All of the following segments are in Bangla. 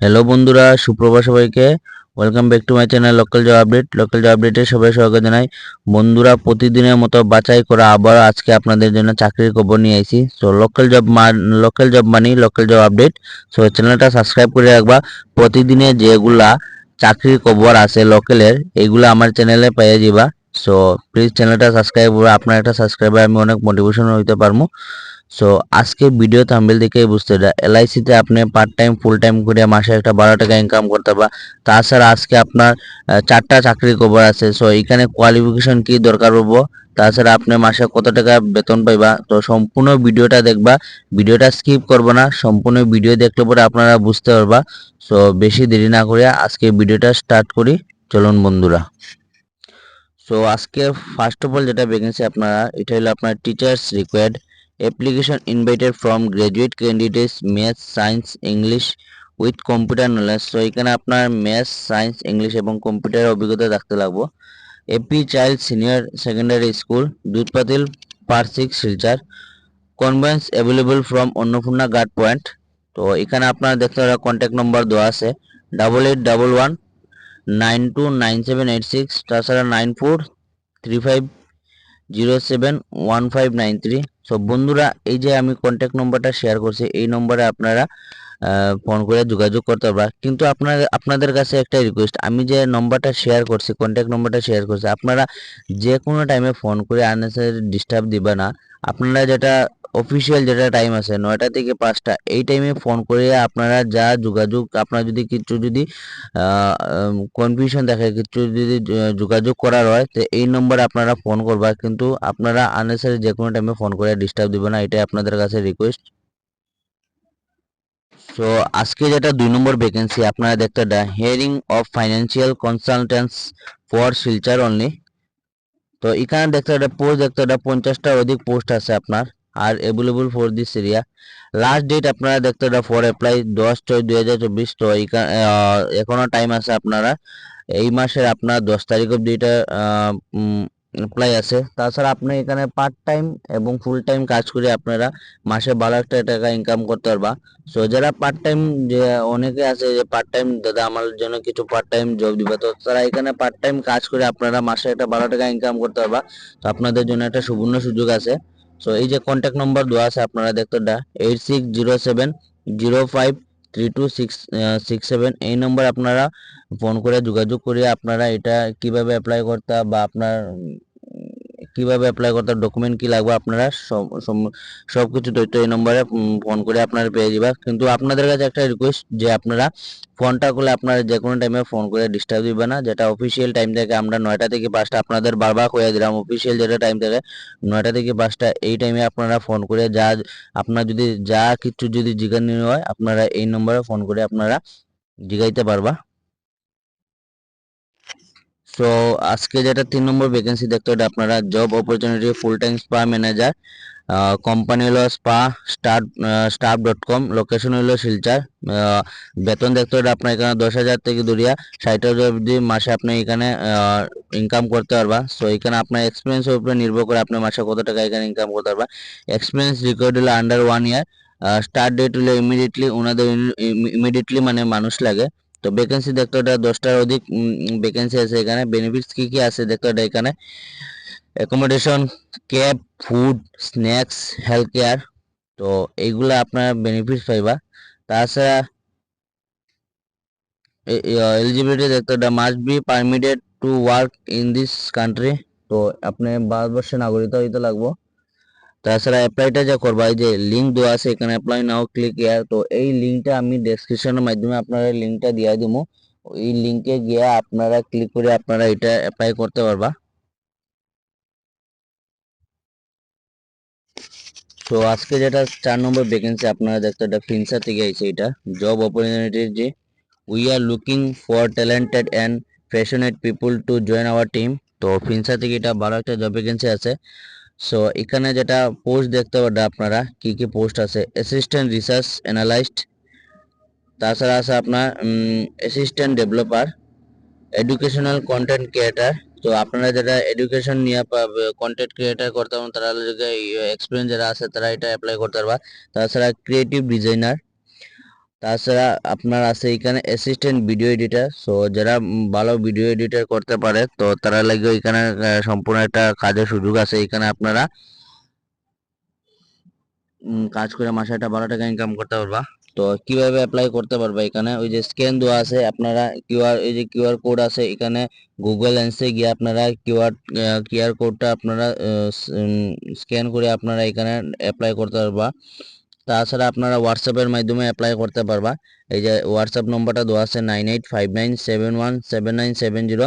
হ্যালো বন্ধুরা, সুপ্রভাত সবাইকে। Welcome back to my channel local job update local job আপডেটে সবাই স্বাগত জানাই। বন্ধুরা, প্রতিদিনের মতো বাছাই করা আবার আজকে আপনাদের জন্য চাকরির খবর নিয়ে আইছি। So local job local job মানি লোকাল জব আপডেট সো চ্যানেলটা সাবস্ক্রাইব করে রাখবা। প্রতিদিনে যেগুলা চাকরির খবর আছে লোকালের এইগুলা আমার চ্যানেলে পেয়ে যাবা। সো প্লিজ চ্যানেলটা সাবস্ক্রাইব করে, আপনার একটা সাবস্ক্রাইবার আমি অনেক মোটিভেশন হইতে পারব। সো আজকে ভিডিও থাম্বেল দেখেই বুঝতে এটা এলআইসিতে আপনি পার্ট টাইম ফুল টাইম করে মাসে একটা বারো টাকা ইনকাম করতে পারবা। তাছাড়া আজকে আপনার চারটা চাকরির খবর আছে। সো এখানে কোয়ালিফিকেশন কি দরকার হব তাছাড়া আপনি মাসে কত টাকা বেতন পাইবা? তো সম্পূর্ণ ভিডিওটা দেখবা। ভিডিওটা স্কিপ করব না, সম্পূর্ণ ভিডিও দেখলে পরে আপনারা বুঝতে পারবা। সো বেশি দেরি না করে আজকে ভিডিওটা স্টার্ট করি। চলুন বন্ধুরা। সো আজকে ফার্স্ট অফ অল যেটা ভ্যাকেন্সি আপনারা, এটা হলো আপনার teachers required application invited from graduate candidates maths science English with computer knowledge so এখানে আপনার ম্যাথস সায়েন্স ইংলিশ এবং কম্পিউটারের অভিজ্ঞতা থাকতে লাগবো। AP child senior secondary school Dudhpatil part six Silchar. Conveyance available from Annapurna guard point তো, এখানে আপনার দেখতে পারেন কন্ট্যাক্ট নম্বর দেওয়া আছে। Double eight double one nine two nine seven eight six তাছাড়া nine four three five zero seven one five nine three so বন্ধুরা, এই যে আমি কন্ট্যাক্ট নম্বরটা শেয়ার করছি, এই নম্বরে আপনারা ফোন করে যোগাযোগ করতে পারবা। কিন্তু আপনাদের আপনাদের কাছে একটা রিকোয়েস্ট আমি যে নম্বরটা শেয়ার করছি কন্ট্যাক্ট নম্বরটা শেয়ার করছি, আপনারা যে কোনো টাইমে ফোন করে আননেসারি ডিস্টার্ব দিবে না। আপনারা যেটা অফিসিয়াল যেটা টাইম আছে নয়টা থেকে পাঁচটা, এই টাইমে ফোন করে আপনারা যা যোগাযোগ, আপনার যদি কিছু যদি কনফিউশন দেখে, কিছু যদি যোগাযোগ করার হয়, তো এই নম্বরে আপনারা ফোন করবা, কিন্তু আপনারা আননেসারি যে কোনো টাইমে ফোন করে ডিস্টার্ব দিবে না, এটাই আপনাদের কাছে রিকোয়েস্ট সো আজকে যেটা দুই নম্বর ভ্যাকেন্সি আপনারা দেখতে the hiring of financial consultants for Silchar only তো এখানে দেখতে একটা পোস্ট দেখতে একটা পঞ্চাশটার অধিক পোস্ট আছে আপনার। আর available for this area last date আপনারা দেখতে এটা ফর অ্যাপ্লাই দশ ছয় দুই হাজার চব্বিশ। তো এইখানে এখনও টাইম আছে আপনারা। এই মাসের আপনার দশ তারিখ অব্দি এটা অ্যাপ্লাই আছে। তাছাড়া আপনি এখানে পার্ট টাইম এবং ফুল টাইম কাজ করে আপনারা মাসে বারো একটা টাকা ইনকাম করতে পারবা। সো যারা পার্ট টাইম যে অনেকে আছে যে পার্ট টাইম দাদা আমার জন্য কিছু পার্ট টাইম জব দিবে। তো তারা এখানে পার্ট টাইম কাজ করে আপনারা মাসে একটা বারো টাকা ইনকাম করতে পারবা। তো আপনাদের জন্য একটা সুবর্ণ সুযোগ আছে। সো এই যে কন্ট্যাক্ট নম্বর দেওয়া আছে আপনারা দেখতে the eight six zero seven zero five three two six six seven এই নম্বর আপনারা ফোন করে যোগাযোগ করে আপনারা এটা কীভাবে অ্যাপ্লাই করতে বা আপনার কীভাবে অ্যাপ্লাই করতে ডকুমেন্ট কি লাগবে আপনারা, সব- সবকিছু তথ্য এই নম্বরে ফোন করে আপনারা পেয়ে যাবেন কিন্তু আপনাদের কাছে একটা রিকোয়েস্ট যে আপনারা ফোনটা করলে আপনারা যে কোনো টাইমে ফোন করে ডিস্টার্ব দিবে না। যেটা অফিসিয়াল টাইম থেকে আমরা নয়টা থেকে পাঁচটা আপনাদের বারবার কয়ে দিলাম অফিসিয়াল যেটা টাইম থেকে নয়টা থেকে পাঁচটা এই টাইমে আপনারা ফোন করে যা, আপনার যদি যা কিছু যদি জিজ্ঞাসা হয়, আপনারা এই নম্বরে ফোন করে আপনারা জিগাইতে পারবা। সো আজকে যেটা তিন নম্বর ভ্যাকেন্সি দেখতে হবে, আপনারা job opportunity full time spa manager company হলো spa star staff dot com location হলো শিলচার। বেতন দেখতে হবে আপনার এখানে দশ হাজার থেকে দূরিয়া, ষাট হাজার অবধি মাসে আপনি এখানে ইনকাম করতে পারবা। সো এখানে আপনার এক্সপিরিয়েন্সের উপরে নির্ভর করে আপনি মাসে কত টাকা এখানে ইনকাম করতে পারবা। এক্সপিরিয়েন্স রেকর্ড হলো under one year start date হলো ইমিডিয়েটলি ওনাদের ইমিডিয়েটলি মানে মানুষ লাগে। তো ভ্যাকেন্সি দেখতে ওটা দশটার অধিক ভ্যাকেন্সি আছে এখানে। বেনিফিটস কি কি আছে দেখতে ওটা এখানে? Accommodation cab food snacks health care তো এইগুলা আপনার বেনিফিটস পাইবা। তাছাড়া এলিজিবিলিটি দেখতে ওটা must be permitted to work in this country তো আপনি ভারতবর্ষের নাগরিকতা হইতে লাগবো। তাছাড়া অ্যাপ্লাইটা যা করবা, এই যে লিঙ্ক দেওয়া আছে, এখানে অ্যাপ্লাই নাও ক্লিক ইয়ার তো এই লিঙ্কটা আমি ডেসক্রিপশনের মাধ্যমে আপনারা লিঙ্কটা দিয়ে দিব। এই লিঙ্কে গিয়ে আপনারা ক্লিক করে আপনারা এটা অ্যাপ্লাই করতে পারবা। তো আজকে যেটা চার নম্বর ভ্যাকেন্সি আপনারা দেখতে এটা ফিনসা থেকে আইছে এটা। জব অপরচুনিটি যে we are looking for talented and passionate people to join our team তো ফিনসা থেকে এটা ভালো একটা জব ভ্যাকেন্সি আছে। সো এখানে যেটা পোস্ট দেখতে পাবেন আপনারা, কি কি পোস্ট আছে? অ্যাসিস্ট্যান্ট রিসার্চ অ্যানালাইস্ট তাছাড়া আছে আপনার assistant developer educational content creator তো আপনারা যারা এডুকেশন নিয়ে কন্টেন্ট ক্রিয়েটার করতে পারেন তারা এক্সপিরিয়েন্স যারা আছে, তারা এটা অ্যাপ্লাই করতে পারবা। তাছাড়া ক্রিয়েটিভ ডিজাইনার তাছাড়া আপনার আছে এখানে অ্যাসিস্ট্যান্ট ভিডিও এডিটর সো যারা ভালো ভিডিও এডিটর করতে পারে, তো তারা লাগে এখানে সম্পূর্ণ একটা কাজের সুযোগ আছে। এখানে আপনারা কাজ করে মাসে একটা বারো টাকা ইনকাম করতে পারবা। তো কীভাবে অ্যাপ্লাই করতে পারবা এখানে? ওই যে স্ক্যান দেওয়া আছে, আপনারা কিউআর এই যে কিউআর কোড আছে, এখানে গুগল লেন্সে গিয়ে আপনারা কিউআর কিউআর কোডটা আপনারা স্ক্যান করে আপনারা এখানে অ্যাপ্লাই করতে পারবা। তাছাড়া আপনারা হোয়াটসঅ্যাপের মাধ্যমে অ্যাপ্লাই করতে পারবা। এই যে হোয়াটসঅ্যাপ নম্বরটা দেওয়া আছে nine eight five nine seven one seven nine seven zero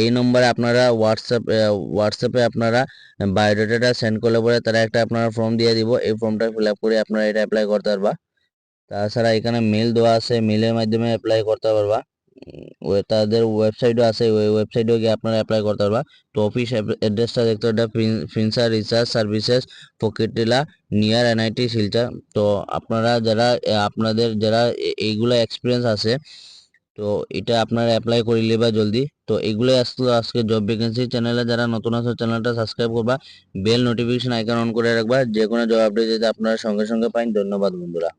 এই নম্বরে আপনারা হোয়াটসঅ্যাপ হোয়াটসঅ্যাপে আপনারা বায়োডাটাটা সেন্ড করলে পরে তারা একটা আপনারা ফর্ম দিয়ে দিব। এই ফর্মটা ফিল আপ করে আপনারা এটা অ্যাপ্লাই করতে পারবা। তাছাড়া এখানে মেল দেওয়া আছে মেলের মাধ্যমে অ্যাপ্লাই করতে পারবা। তাদের ওয়েবসাইটও আছে, ওই ওয়েবসাইটেও গিয়ে আপনারা অ্যাপ্লাই করতে পারবা। তো অফিস অ্যাড্রেসটা দেখতে হবে ফিনসার research services Fakirtila near NIT Silchar তো আপনারা যারা আপনাদের যারা এইগুলা এক্সপিরিয়েন্স আছে, তো এটা আপনারা অ্যাপ্লাই করে নেবা জলদি। তো এগুলোই আসলো আজকে জব ভ্যাকেন্সি চ্যানেলে যারা নতুন আছে চ্যানেলটা সাবস্ক্রাইব করবা। বেল নোটিফিকেশন আইকন অন করে রাখবা। যে কোনো জব আপডেট যাতে আপনারা সঙ্গে সঙ্গে পাইন, ধন্যবাদ বন্ধুরা।